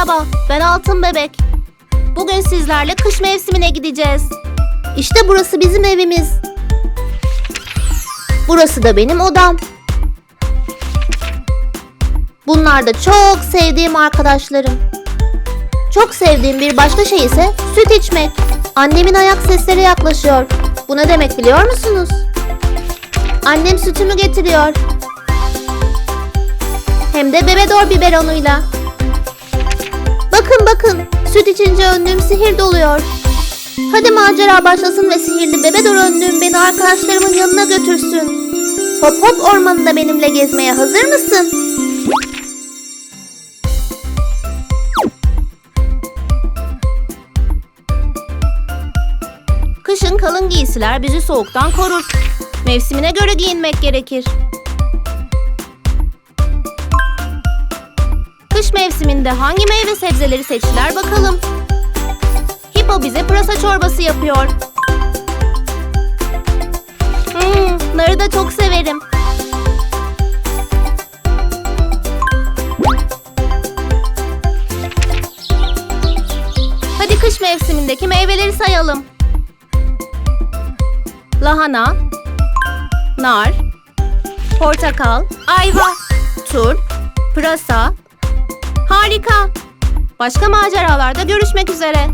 Merhaba, ben Altın Bebek. Bugün sizlerle kış mevsimine gideceğiz. İşte burası bizim evimiz. Burası da benim odam. Bunlar da çok sevdiğim arkadaşlarım. Çok sevdiğim bir başka şey ise süt içmek. Annemin ayak sesleri yaklaşıyor. Bu ne demek biliyor musunuz? Annem sütümü getiriyor. Hem de bebedor biberonuyla. İçince önlüğüm sihir doluyor. Hadi macera başlasın ve sihirli bebedor önlüğüm beni arkadaşlarımın yanına götürsün. Hop hop ormanında benimle gezmeye hazır mısın? Kışın kalın giysiler bizi soğuktan korur. Mevsimine göre giyinmek gerekir. Kış mevsiminde hangi meyve sebzeleri seçtiler bakalım. Hippo bize pırasa çorbası yapıyor. Hmm, narı da çok severim. Hadi kış mevsimindeki meyveleri sayalım. Lahana, nar, portakal, ayva, turp, pırasa. Harika. Başka maceralarda görüşmek üzere.